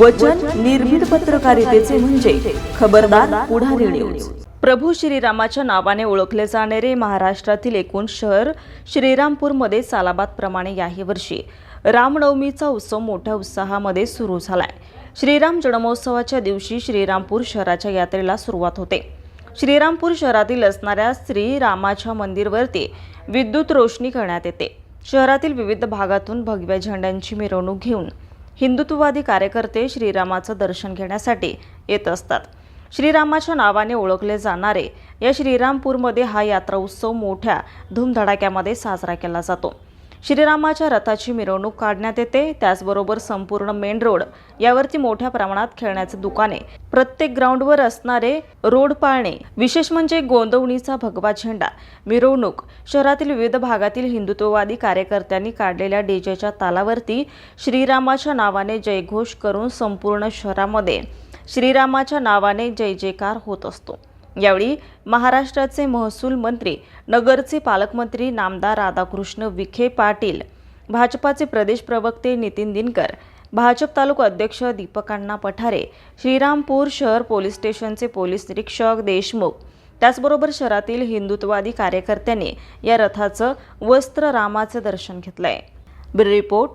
वचन निर्भीड पत्रकारितेचे म्हणजे खबरदार पुढारी न्यूज प्रभू श्रीरामाच्या नावाने ओळखले जाणारे महाराष्ट्रातील एकूण शहर श्रीरामपूरमध्ये सालाबादप्रमाणे याही वर्षी. रामनवमीचा उत्सव मोठ्या उत्साहामध्ये सुरू झालाय. श्रीराम जन्मोत्सवाच्या दिवशी श्रीरामपूर शहराच्या यात्रेला सुरुवात होते. श्रीरामपूर शहरातील असणाऱ्या श्रीरामाच्या मंदिरवरती विद्युत रोषणी करण्यात येते. शहरातील विविध भागातून भगव्या झेंड्यांची मिरवणूक घेऊन हिंदुत्ववादी कार्यकर्ते श्रीरामाचं दर्शन घेण्यासाठी येत असतात. श्रीरामाच्या नावाने ओळखले जाणारे या श्रीरामपूरमध्ये हा यात्रा उत्सव मोठ्या धूमधडाक्यामध्ये साजरा केला जातो. श्रीरामाच्या रथाची मिरवणूक काढण्यात येते. त्याचबरोबर संपूर्ण मेन रोड यावरती मोठ्या प्रमाणात खेळण्याचे दुकाने प्रत्येक ग्राउंडवर असणारे रोड पाळणे विशेष म्हणजे गोंदवणीचा भगवा झेंडा मिरवणूक शहरातील विविध भागातील हिंदुत्ववादी कार्यकर्त्यांनी काढलेल्या डीजेच्या तालावरती श्रीरामाच्या नावाने जयघोष करून संपूर्ण शहरामध्ये श्रीरामाच्या नावाने जय जयकार होत असतो. यावेळी महाराष्ट्राचे महसूल मंत्री नगरचे पालकमंत्री नामदार राधाकृष्ण विखे पाटील भाजपाचे प्रदेश प्रवक्ते नितीन दिनकर भाजप तालुका अध्यक्ष दीपकांना पठारे श्रीरामपूर शहर पोलीस स्टेशनचे पोलीस निरीक्षक देशमुख त्याचबरोबर शहरातील हिंदुत्ववादी कार्यकर्त्यांनी या रथाचं वस्त्र रामाचं दर्शन घेतलंय. ब्युरो रिपोर्ट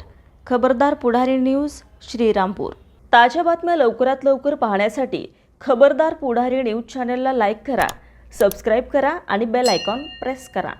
खबरदार पुढारी न्यूज श्रीरामपूर. ताज्या बातम्या लवकरात लवकर पाहण्यासाठी खबरदार पुढारी न्यूज चॅनलला लाईक करा सबस्क्राईब करा आणि बेल आयकॉन प्रेस करा.